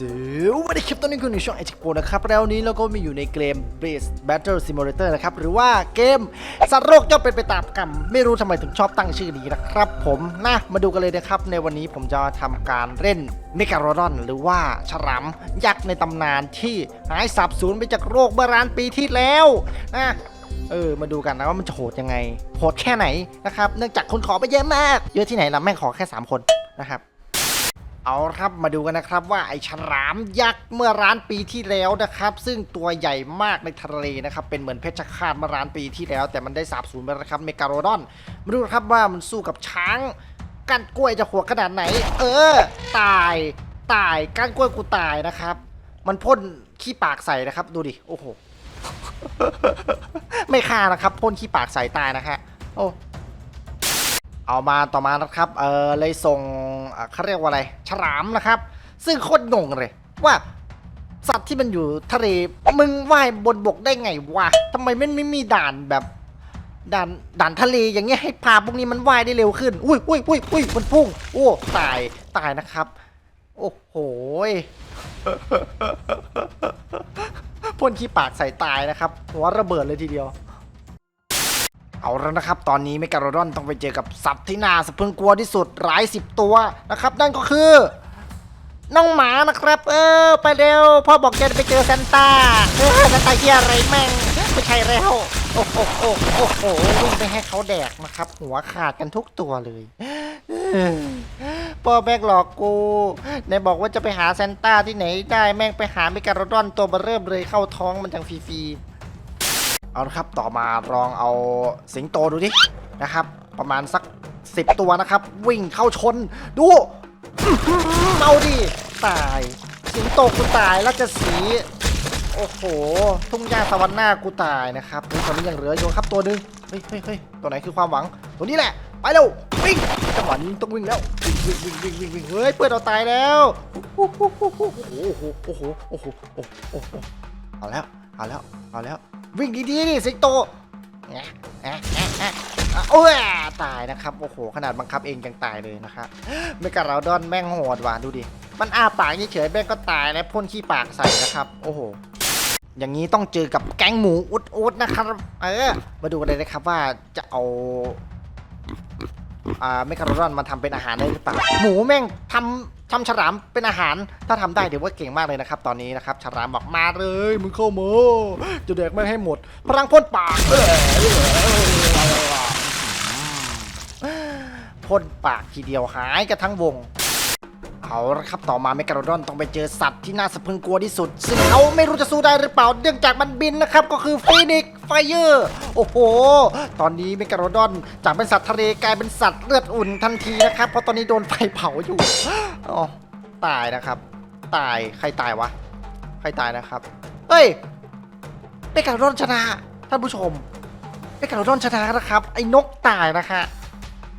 สวัสดีครับตอนนี้คุณอยู่ช่องไอชิโกนะครับแล้วนี้เราก็มีอยู่ในเกม Base Battle Simulator นะครับ หรือว่าเกมสัตว์โรคย่อมเป็นไปตามกรรม ไม่รู้ทำไมถึงชอบตั้งชื่อนี้นะครับ ผมนะมาดูกันเลยนะครับ ในวันนี้ผมจะทำการเล่นเมกาโรดอน หรือว่าฉลามยักษ์ในตำนานที่หายสาบสูญไปจากโรคเมื่อร้านปีที่แล้วนะเออ มาดูกันนะว่ามันจะโหดยังไง โหดแค่ไหนนะครับ เนื่องจากคนขอไปเยอะมาก เยอะที่ไหนล่ะแม่งขอแค่สามคนนะครับ เอาครับมาดูกันนะครับว่าไอ้ฉลามยักษ์เมื่อร้านปีที่แล้วนะครับ ซึ่งตัวใหญ่มากในทะเลนะครับ เป็นเหมือนเพชฌฆาตเมื่อร้านปีที่แล้ว แต่มันได้สาบสูญไปแล้วนะครับเมกาโรดอนมาดูครับว่ามันสู้กับช้างก้านกล้วยจะหัวขนาดไหน เออ ตายตายก้านกล้วยกูตายนะครับ มันพ่นขี้ปากใส่นะครับ ดูดิโอ้โหไม่ฆ่านะครับพ่นขี้ปากใส่ตายนะฮะโอ้เอามาต่อมานะครับเออเลยส่ง อ่อเขาเรียกว่าอะไร ฉลามนะครับ ซึ่งโคตรงงเลยว่าสัตว์ที่มันอยู่ทะเลมึงว่ายบนบกได้ไงวะทำไมมันไม่มีด่านแบบด่านด่านทะเลอย่างเงี้ยให้พาพวกนี้มันว่ายได้เร็วขึ้น อุ้ยอุ้ยอุ้ยอุ้ยมันพุ่ง โอ้ตายตายนะครับ โอ้โหพ่นขี้ปากใส่ตายนะครับ หัวระเบิดเลยทีเดียว เอาแล้วนะครับ ตอนนี้เมกาโรดอนต้องไปเจอกับสัตว์ที่น่าสะพรึงกลัวที่สุดหลายสิบตัวนะครับ นั่นก็คือ น้องหมานะครับ เออ ไปเร็วพ่อบอกจะไปเจอซนต้าเออซนต้าเฮียอะไรแม่งไม่ใช่แล้วโอ้โหโอ้โหโอ้โหวิ่งไปให้เขาแดกนะครับ หัวขาดกันทุกตัวเลยพ่อแม่งหลอกกูไหนบอกว่าจะไปหาซนต้าที่ไหนได้แม่งไปหาเมกาโรดอนตัวเบอร์เริ่มเลยเข้าท้องมันจังฟรีๆ เอาละครับต่อมาลองเอาสิงโตดูดินะครับ ประมาณสัก 10 ตัวนะครับ วิ่งเข้าชนดูอื้ออเอาดิตายสิงโตกูตายแล้วจะสีโอ้โห ทุ่งหญ้าสวรรค์หน้ากูตายนะครับตอนนี้ยังเหลืออยู่ครับตัวหนึ่งเฮ้ยเฮ้ยเฮ้ยตัวไหนคือความหวัง ตัวนี้แหละ ไปเร็ววิ่งจังหวะนี้ต้องวิ่งแล้ววิ่งวิ่งวิ่งวิ่งวิ่งเฮ้ยเพื่อนเราตายแล้วโอ้โหโอ้โหโอ้โหโอ้โหโอ้โหเอาแล้วเอาแล้วเอาแล้ว วิ่งดีๆนี่สิงโตโอ้ยตายนะครับ โอ้โห ขนาดบังคับเองยังตายเลยนะครับเมกาเราดอนแม่งโหดว่ะดูดิ มันอ้าปากเฉยๆแม่งก็ตายแล้วพ่นขี้ปากใส่นะครับ โอ้โห อย่างนี้ต้องเจอกับแก๊งหมูอุดๆนะครับ เออ มาดูกันเลยนะครับว่าจะเอาอ่าเมกาโรดอนมาทำเป็นอาหารได้หรือเปล่า หมูแม่งทำ ทำฉลามเป็นอาหาร ถ้าทำได้เดี๋ยวว่าเก่งมากเลยนะครับ ตอนนี้นะครับฉลามบอกมาเลยมึงเข้ามาจะเด็กไม่ให้หมด พลังพ่นปากพ่นปากทีเดียวหายกันทั้งวง เอาละครับต่อมาเมกาโรดอนต้องไปเจอสัตว์ที่น่าสะพรึงกลัวที่สุด ซึ่งเขาไม่รู้จะสู้ได้หรือเปล่าเนื่องจากมันบินนะครับก็คือฟีนิกไฟเออร์โอ้โห ตอนนี้เมกาโรดอนจากเป็นสัตว์ทะเลกลายเป็นสัตว์เลือดอุ่นทันทีนะครับเพราะตอนนี้โดนไฟเผาอยู่อ๋อตายนะครับ ตายใครตายวะใครตายนะครับเฮ้ยเมกาโรดอนชนะท่านผู้ชมเมกาโรดอนชนะนะครับไอ้นกตายนะคะ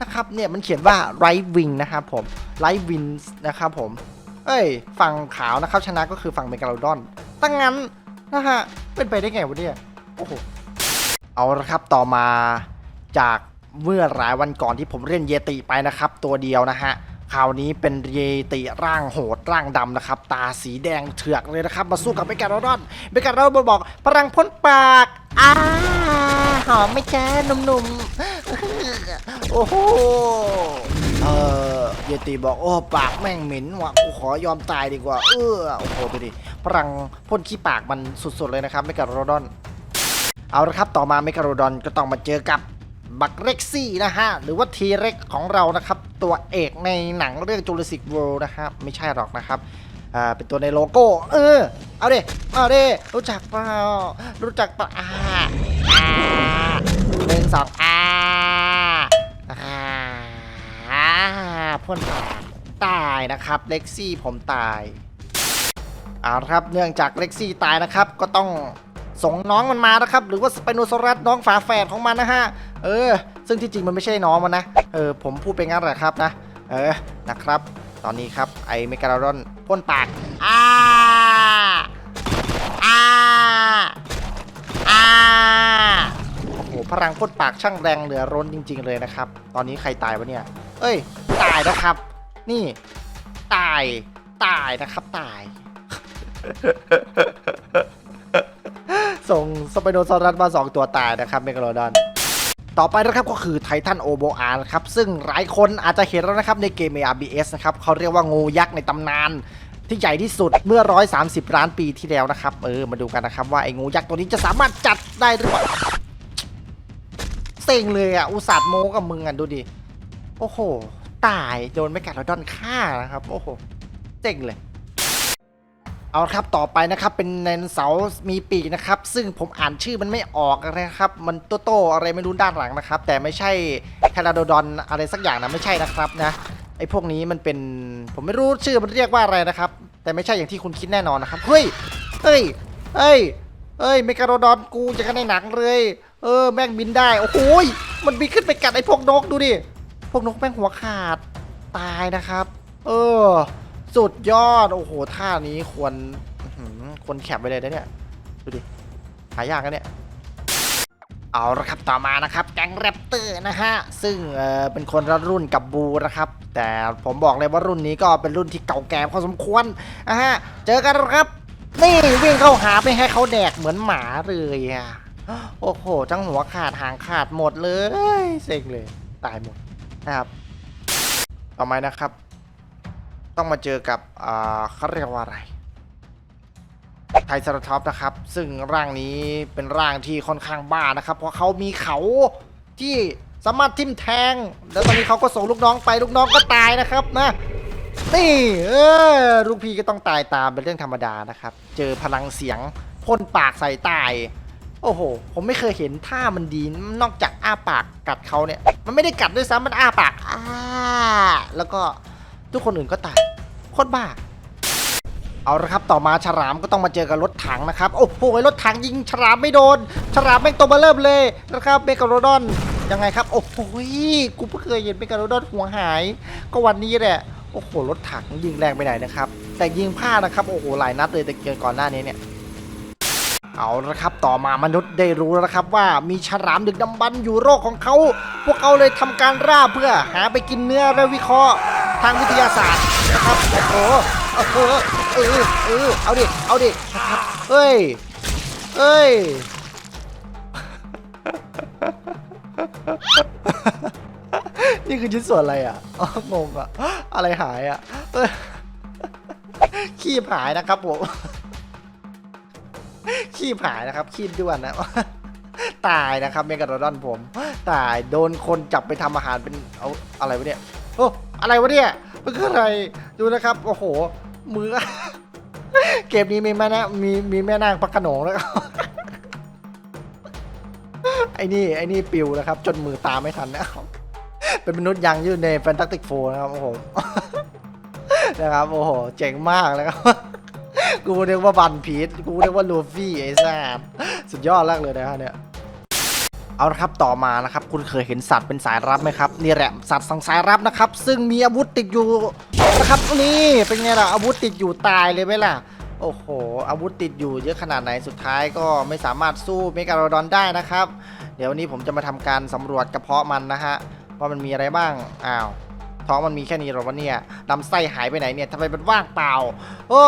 นะครับเนี่ยมันเขียนว่า right wing นะครับผม right wing นะครับผม เอ้ย ฝั่งขาวนะครับชนะก็คือฝั่งเมกาโลดอนตั้งงั้นนะฮะ เป็นไปได้ไงวะเนี่ย โอ้โห เอาละครับต่อมาจากเมื่อหลายวันก่อนที่ผมเล่นเยติไปนะครับ ตัวเดียวนะฮะคราวนี้เป็นเยติร่างโหดร่างดำนะครับ ตาสีแดงเถือกเลยนะครับ มาสู้กับเมกาโลดอนเมกาโลดอนบอกพลังพ่นปากอ้าหอมไม่แจ้หนุ่มๆ โอ้โห เออเยติบอกโอ้ปากแม่งเหม็นว่ะกูขอยอมตายดีกว่า เออโอ้โหดูดิพลังพ่นขี้ปากมันสุดๆเลยนะครับเมกาโรดอน เอาละครับต่อมาเมกาโรดอนก็ต้องมาเจอกับบักเร็กซี่นะฮะ หรือว่าทีเร็กของเรานะครับ ตัวเอกในหนังเรื่องจูเลสิกเวิลด์นะครับ ไม่ใช่หรอกนะครับอ่าเป็นตัวในโลโก้ เออ เอาเดิเอาเดิรู้จักเปล่ารู้จักเปล่าอ่าอ่าหนึ่งสองอ่าอ่า พ่นปากตายนะครับเล็กซี่ผมตายเอาครับเนื่องจากเล็กซี่ตายนะครับ ก็ต้องส่งน้องมันมานะครับ หรือว่าสไปโนซอรัสน้องฝาแฝดของมันนะฮะเออ ซึ่งที่จริงมันไม่ใช่น้องมันนะเออผมพูดไปงั้นแหละครับนะ เออนะครับ ตอนนี้ครับไอเมกาโลดอนพ่นปากอ้าอ้าอ้าโอ้โหพลังพ่นปากช่างแรงเหลือร้นจริง ๆ เลยนะครับ ตอนนี้ใครตายวะเนี่ย เอ้ย ตายนะครับ นี่ ตาย ตายนะครับตาย ส่งสไปโนซอรัสมาสองตัวตายนะครับเมกาโลดอนต่อไปนะครับก็คือไททันโอโบอาร์นครับซึ่งหลายคนอาจจะเห็นแล้วนะครับในเกม ARBS นะครับเขาเรียกว่างูยักษ์ในตำนาน ที่ใหญ่ที่สุดเมื่อ 130 ล้านปีที่แล้วนะครับ เออมาดูกันนะครับว่าไอ้งูยักษ์ตัวนี้จะสามารถจัดได้หรือเปล่าเซ็งเลยอะอุตส่าห์โมกับมึงอะดูดิ โอ้โห ตายโดนไม่กัดแล้วดอนฆ่านะครับ โอ้โหเซ็งเลย เอาครับต่อไปนะครับเป็นไดโนเสาร์มีปีกนะครับ ซึ่งผมอ่านชื่อมันไม่ออกนะครับ มันโตโตอะไรไม่รู้ด้านหลังนะครับ แต่ไม่ใช่แคลาโดดอนอะไรสักอย่างนะไม่ใช่นะครับนะไอ้พวกนี้มันเป็นผมไม่รู้ชื่อมันเรียกว่าอะไรนะครับ แต่ไม่ใช่อย่างที่คุณคิดแน่นอนนะครับเฮ้ยเฮ้ยเฮ้ยเฮ้ยเมกาโดดอนกูจะกันในหนังเลย เออ แม่งบินได้ โอ้โหยมันบินขึ้นไปกัดไอ้พวกนกดูดิ วกนกแม่งหัวขาดตายนะครับ เออ สุดยอด โอ้โห ท่านี้ควรควรแคปไปเลยนะเนี่ย ดูดิ หายากนะเนี่ย เอาละครับ ต่อมานะครับ แก๊งแรปเตอร์นะฮะ ซึ่งเออเป็นคนละรุ่นกับบูนะครับ แต่ผมบอกเลยว่ารุ่นนี้ก็เป็นรุ่นที่เก่าแก่พอสมควรนะฮะ เจอกันครับ นี่วิ่งเข้าหาไปให้เขาแดกเหมือนหมาเลยอะโอ้โหทั้งหัวขาดหางขาดหมดเลย เซ็งเลย ตายหมด นะครับ ต่อมานะครับ ต้องมาเจอกับอ่าเขาเรียกว่าอะไรไทรเซราทอปนะครับ ซึ่งร่างนี้เป็นร่างที่ค่อนข้างบ้านะครับ เพราะเขามีเขาที่สามารถทิ่มแทง แล้วตอนนี้เขาก็ส่งลูกน้องไปลูกน้องก็ตายนะครับนะนี่เออลูกพี่ก็ต้องตายตามเป็นเรื่องธรรมดานะครับ เจอพลังเสียงพ่นปากใส่ตาย โอ้โห ผมไม่เคยเห็นท่ามันดีนอกจากอ้าปากกัดเขาเนี่ย มันไม่ได้กัดด้วยซ้ำมันอ้าปากอ้าแล้วก็ทุกคนอื่นก็ตายโคตรบ้า เอาละครับต่อมาฉลามก็ต้องมาเจอกับรถถังนะครับ โอ้โหรถถังยิงฉลามไม่โดนฉลามแม่งตัวเบอเริ่มเลยนะครับเมกาโรดอนยังไงครับ โอ้โหกูเพิ่งเคยเห็นเมกาโรดอนหัวหาย ก็วันนี้แหละโอ้โหรถถังยิงแรงไปไหนนะครับ แต่ยิงพลาดนะครับโอ้โหหลายนัดเลยแต่เกินก่อนหน้านี้เนี่ย เอาละครับต่อมามนุษย์ได้รู้แล้วนะครับว่ามีฉลามดึกดำบรรพ์อยู่โรคของเขา พวกเขาเลยทำการร่าเพื่อหาไปกินเนื้อและวิเคราะห์ทางวิทยาศาสตร์นะครับโอ้โหเออเออเออเอาดิเอาดินะครับเฮ้ยเฮ้ยนี่คือชิ้นส่วนอะไรอะอ๋องงอะ อะไรหายอะ ขี้หายนะครับผม ขี้หายนะครับ ขี้ด้วนนะ ตายนะครับเมกาโดดอนผม ตายโดนคนจับไปทำอาหารเป็นเอาอะไรวะเนี่ยโอ้อะไรวะเนี่ยมันคืออะไรดูนะครับโอ้โห มือ เกมนี้มีแม่นะมีมีแม่นางพระขนงแล้วไอ้นี่ไอ้นี่ปิวนะครับ จนมือตามไม่ทันนะครับเป็นมนุษย์ยังยืดในแฟนตาติกโฟนะครับโอ้โหนะครับโอ้โหเจ๋งมากเลยครับ กูเรียกว่าบันพีทกูเรียกว่าลูฟี่ไอ้แซมสุดยอดแรกเลยนะฮะเนี่ยเอาละครับต่อมานะครับ คุณเคยเห็นสัตว์เป็นสายรับไหมครับนี่แหละสัตว์สังสายรับนะครับ ซึ่งมีอาวุธติดอยู่นะครับนี่เป็นไงล่ะอาวุธติดอยู่ตายเลยไหมล่ะโอ้โห อาวุธติดอยู่เยอะขนาดไหนสุดท้ายก็ไม่สามารถสู้เมกาโรดอนได้นะครับ เดี๋ยววันนี้ผมจะมาทำการสำรวจกระเพาะมันนะฮะว่ามันมีอะไรบ้างอ้าว ท้องมันมีแค่นี้เหรอวะเนี่ยลำไส้หายไปไหนเนี่ยทำไมมันว่างเปล่าโอ้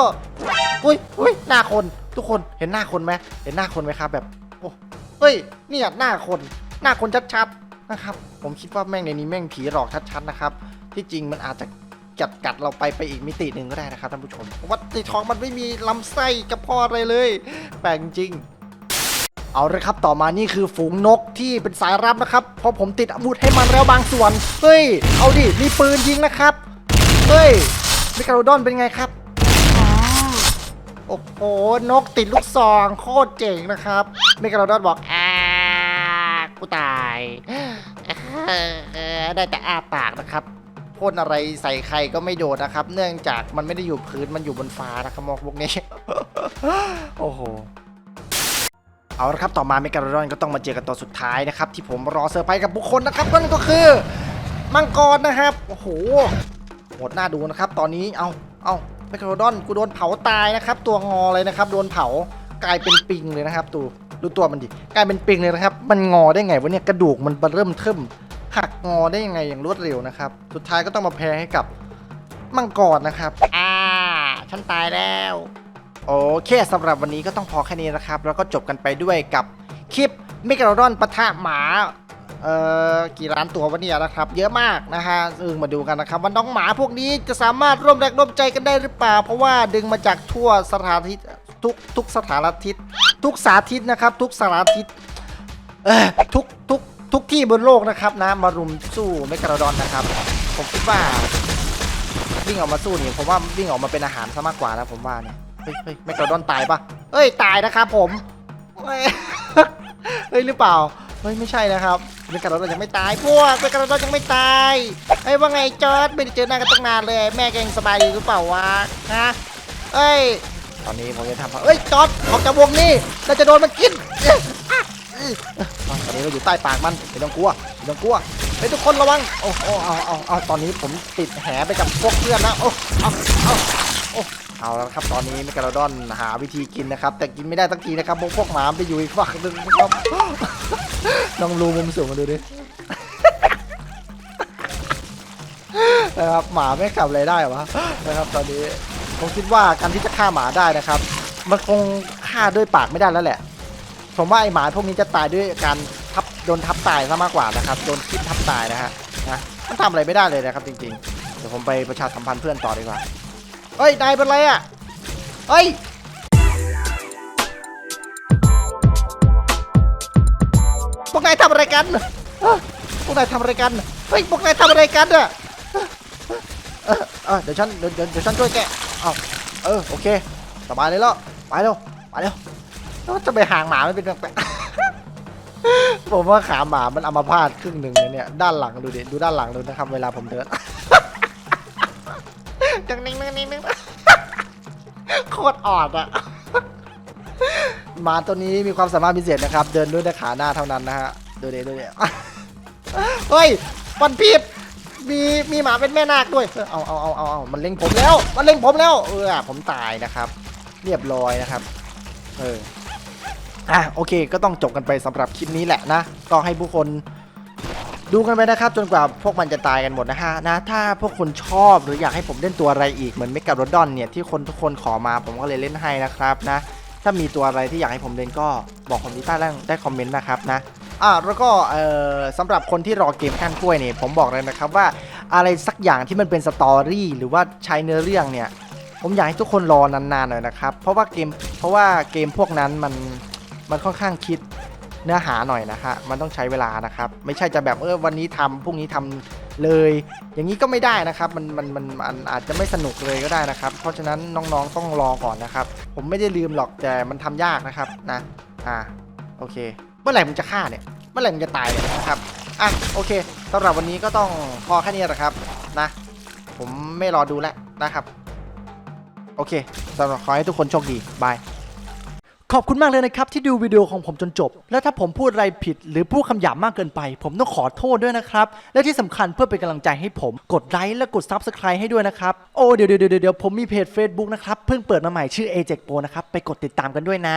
อุ้ยอุ้ยหน้าคนทุกคนเห็นหน้าคนไหมเห็นหน้าคนไหมครับแบบโอ้เฮ้ยเนี่ยหน้าคน หน้าคนชัดๆนะครับ ผมคิดว่าแม่งในนี้แม่งผีหลอกชัดๆนะครับ ที่จริงมันอาจจะจัดกัดเราไปไปอีกมิติหนึ่งก็ได้นะครับท่านผู้ชมว่าในท้องมันไม่มีลำไส้กระเพาะอะไรเลย แปลกจริง เอาลยครับต่อมานี่คือฝูงนกที่เป็นสายรับนะครับ เพราะผมติดอาวุธให้มันแล้วบางส่วน เฮ้ย เอาดิ มีปืนยิงนะครับ เฮ้ยมิคาโรดอนเป็นไงครับ โอ้โห นกติดลูกซองโคตรเจ๋งนะครับมิคาโรดอนบอกอ่ากูตายได้แต่อ้าปากนะครับพ่นอะไรใส่ใครก็ไม่โดดนะครับ เนื่องจากมันไม่ได้อยู่พื้นมันอยู่บนฟ้านะครับมองพวกนี้ โอ้โห เอาละครับต่อมาเมกาโดนก็ต้องมาเจอกันตัวสุดท้ายนะครับ ที่ผมรอเซอร์ไพรส์กับบุคคลนะครับนั่นก็คือมังกรนะครับโอ้โหโหดหน้าดูนะครับ ตอนนี้เอาเอาเมกาโดนกูโดนเผาตายนะครับ ตัวงอเลยนะครับ โดนเผากลายเป็นปิงเลยนะครับดูดูตัวมันดิกลายเป็นปิงเลยนะครับ มันงอได้ไงวะเนี่ยกระดูกมันเริ่มเทิมหักงอได้ยังไงอย่างรวดเร็วนะครับ สุดท้ายก็ต้องมาแพ้ให้กับมังกรนะครับ อ่า ฉันตายแล้ว โอเคสำหรับวันนี้ก็ต้องพอแค่นี้นะครับ แล้วก็จบกันไปด้วยกับคลิปเมกาโดอนปะทะหมาเอ่อกี่ล้านตัววะเนี่ยนะครับ เยอะมากนะฮะซึ่งมาดูกันนะครับว่าน้องหมาพวกนี้จะสามารถร่วมแรงร่วมใจกันได้หรือเปล่า เพราะว่าดึงมาจากทั่วสถานทิศทุกทุกสถานทิศทุกสาธิตนะครับ ทุกสารทิศเออทุกทุกทุกที่บนโลกนะครับนะมารุมสู้เมกาโดอนนะครับ ผมคิดว่าวิ่งออกมาสู้นี่ผมว่าวิ่งออกมาเป็นอาหารซะมากกว่านะผมว่าเนี่ย เฮ้ยเฮ้ยเมกาโดอนตายปะเอ้ย ตายนะครับผมเฮ้ยเฮ้ย หรือเปล่า เฮ้ย ไม่ใช่นะครับเมกาโดอนยังไม่ตาย พวกเมกาโดอนยังไม่ตายเฮ้ยว่าไงจอร์ดไม่ได้เจอหน้ากันตั้งนานเลย แม่แกยังสบายดีหรือเปล่าวะ ฮะเอ้ย ตอนนี้ผมจะทำเอ้ย จอร์ดออกจากวงนี้เราจะโดนมันกินตอนนี้เราอยู่ใต้ปากมันไม่ต้องกลัวไม่ต้องกลัวเฮ้ยทุกคนระวัง โอ้โอ้เอาเอาเอาตอนนี้ผมติดแหไปกับพวกเพื่อนนะ โอ้เอาเอาโอ้ เอาแล้วครับตอนนี้เมกาโดดอนหาวิธีกินนะครับ แต่กินไม่ได้สักทีนะครับพวกพวกหมาไปอยู่อีกฝั่งหนึงครับลองรูมุมสูงมาดูดินะครับหมาไม่ขับอะไรได้วะนะครับตอนนี้ผมคิดว่าการที่จะฆ่าหมาได้นะครับ มันคงฆ่าด้วยปากไม่ได้แล้วแหละ ผมว่าไอหมาพวกนี้จะตายด้วยการทับโดนทับตายซะมากกว่านะครับโดนคิดทับตายนะฮะนะมันทำอะไรไม่ได้เลยนะครับจริงๆเดี๋ยวผมไปประชาสัมพันธ์เพื่อนต่อดีกว่า เฮ้ยนายเป็นไรอะเฮ้ยพวกนายทำอะไรกันพวกนายทำอะไรกันเฮ้ยพวกนายทำอะไรกันอะเดี๋ยวฉันเดี๋ยวเดี๋ยวฉันช่วยแกเอาเออโอเคสบายเลยแล้วไปเร็วไปเร็วแล้วจะไปหางหมาไม่เป็นแปลกผมว่าขาหมามันอามาพาดครึ่งหนึ่งเลยเนี่ยด้านหลังดูดิดูด้านหลังดูนะครับเวลาผมเดินจังนิ่งนิ่ง ตรอ่อนอะหมาตัวนี้มีความสามารถพิเศษนะครับ เดินด้วยแต่ขาหน้าเท่านั้นนะฮะดูดิดูดิเฮ้ยฟันพีดมีมีหมาเป็นแม่นาคด้วย เอาเอาเอาเอาเอามันเล็งผมแล้ว มันเล็งผมแล้ว เออผมตายนะครับ เรียบร้อยนะครับ เอออะโอเค ก็ต้องจบกันไปสำหรับคลิปนี้แหละนะ ก็ให้ผู้คน ดูกันไปนะครับจนกว่าพวกมันจะตายกันหมดนะฮะนะถ้าพวกคุณชอบหรืออยากให้ผมเล่นตัวอะไรอีกเหมือนเมกาโรดอนเนี่ยที่คนทุกคนขอมาผมก็เลยเล่นให้นะครับนะ ถ้ามีตัวอะไรที่อยากให้ผมเล่นก็บอกผมที่ใต้ล่างได้คอมเมนต์นะครับนะอะแล้วก็เอ่อสำหรับคนที่รอเกมก้านกล้วยเนี่ยผมบอกเลยนะครับว่าอะไรสักอย่างที่มันเป็นสตอรี่หรือว่าใช้เนื้อเรื่องเนี่ยผมอยากให้ทุกคนรอนานๆหน่อยนะครับเพราะว่าเกมเพราะว่าเกมพวกนั้นมันมันค่อนข้างคิด เนื้อหาหน่อยนะฮะมันต้องใช้เวลานะครับ ไม่ใช่จะแบบเออวันนี้ทำพรุ่งนี้ทำเลย อย่างนี้ก็ไม่ได้นะครับ มันมันมันมันอาจจะไม่สนุกเลยก็ได้นะครับ เพราะฉะนั้นน้องๆต้องรอก่อนนะครับ ผมไม่ได้ลืมหรอกแต่มันทำยากนะครับนะอ่าโอเค เมื่อไหร่มึงจะฆ่าเนี่ยเมื่อไหร่มึงจะตายเนี่ยนะครับอะโอเคสำหรับวันนี้ก็ต้องพอแค่นี้แหละครับนะ ผมไม่รอดูแล้วนะครับ โอเคสำหรับขอให้ทุกคนโชคดีบาย ขอบคุณมากเลยนะครับที่ดูวิดีโอของผมจนจบ แล้วถ้าผมพูดอะไรผิด หรือพูดคำหยาบมากเกินไป ผมต้องขอโทษด้วยนะครับ และที่สำคัญเพื่อเป็นกำลังใจให้ผม กดไลค์และกด Subscribe ให้ด้วยนะครับ โอ้เดี๋ยวเดี๋ยวเดี๋ยวผมมีเพจ Facebook นะครับ เพิ่งเปิดมาใหม่ชื่อ a j e c Pro นะครับ ไปกดติดตามกันด้วยนะ